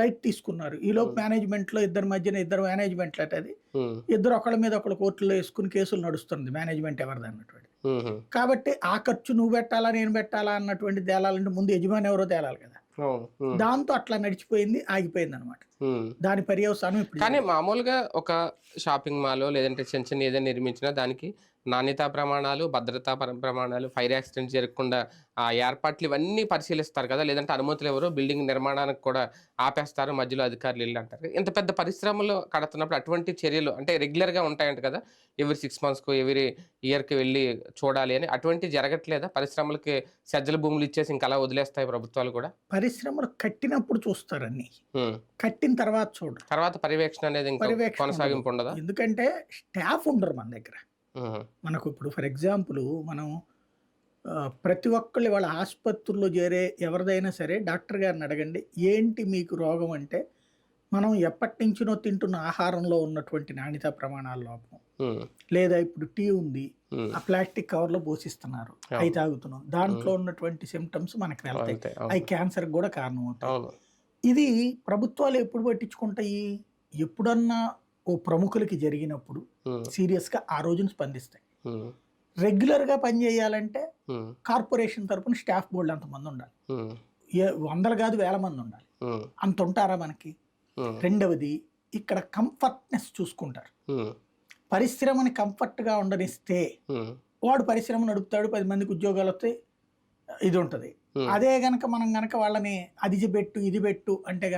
Light తీసుకున్నారు. ఈ లోపు మేనేజ్మెంట్లో ఇద్దరి మధ్యన ఇద్దరు మేనేజ్మెంట్ అది. ఇద్దరు ఒకళ్ళ మీద ఒకళ్ళు కోర్టులో వేసుకుని కేసులు నడుస్తుంది. మేనేజ్మెంట్ ఎవరిది అన్నటువంటి. కాబట్టి ఆ ఖర్చు నువ్వు పెట్టాలా నేను పెట్టాలా అన్నటువంటి తేలాలంటే ముందు యజమాని ఎవరో తేలాలి కదా. దాంతో అట్లా నడిచిపోయింది ఆగిపోయింది అనమాట. దాని పర్యవసానం ఇప్పుడు కానీ మామూలుగా ఒక షాపింగ్ మాల్ లేదంటే చిన్న చిన్న ఏదైనా నిర్మించినా దానికి నాణ్యతా ప్రమాణాలు భద్రతా పర- ప్రమాణాలు ఫైర్ యాక్సిడెంట్ జరగకుండా ఆ ఏర్పాట్లు ఇవన్నీ పరిశీలిస్తారు కదా. లేదంటే అనుమతులు ఎవరు? బిల్డింగ్ నిర్మాణానికి కూడా ఆపేస్తారు. మధ్యలో అధికారులు వెళ్ళి అంటారు. ఇంత పెద్ద పరిశ్రమలు కడుతున్నప్పుడు అటువంటి చర్యలు అంటే రెగ్యులర్గా ఉంటాయంట కదా. ఎవరి సిక్స్ మంత్స్కు ఎవరి ఇయర్కి వెళ్ళి చూడాలి అని అటువంటి జరగట్లేదా? పరిశ్రమలకి సజ్జల భూములు ఇచ్చేసి ఇంకా అలా వదిలేస్తాయి ప్రభుత్వాలు కూడా? పరిశ్రమలు కట్టినప్పుడు చూస్తారు అన్ని. ఉమ్. కట్టిన తర్వాత చూడరు. తర్వాత పర్యవేక్షణ అనేది ఇంకా కొనసాగింపు ఉండదా. ఎందుకంటే స్టాఫ్ ఉండరు మన దగ్గర. మనకు ఇప్పుడు ఫర్ ఎగ్జాంపుల్ మనం ప్రతి ఒక్కళ్ళు వాళ్ళ ఆసుపత్రుల్లో చేరే ఎవరిదైనా సరే డాక్టర్ గారిని అడగండి ఏంటి మీకు రోగం అంటే మనం ఎప్పటి నుంచినో తింటున్న ఆహారంలో ఉన్నటువంటి నాణ్యత ప్రమాణాల లోపం. లేదా ఇప్పుడు టీ ఉంది. ఆ ప్లాస్టిక్ కవర్లో పోసిస్తున్నారు అవును. అవి తాగుతున్నాం. దాంట్లో ఉన్నటువంటి సిమ్టమ్స్ మనకు వెళ్తాయి. అవి క్యాన్సర్ కూడా కారణం అవుతాయి ఇది ప్రభుత్వాలు ఎప్పుడు పట్టించుకుంటాయి? ఎప్పుడన్నా ఓ ప్రముఖులకి జరిగినప్పుడు సీరియస్గా ఆ రోజున స్పందిస్తాయి. రెగ్యులర్గా పనిచేయాలంటే కార్పొరేషన్ తరపున స్టాఫ్ బోర్డు అంతమంది ఉండాలి. వందలు కాదు వేల మంది ఉండాలి. అంత ఉంటారా మనకి? రెండవది ఇక్కడ కంఫర్ట్నెస్ చూసుకుంటారు. పరిశ్రమని కంఫర్ట్గా ఉండనిస్తే వాడు పరిశ్రమ నడుపుతాడు పది మందికి ఉద్యోగాలు వస్తాయి ఇది ఉంటుంది. అదే గనక మనం గనక వాళ్ళని అది పెట్టు ఇది పెట్టు అంటే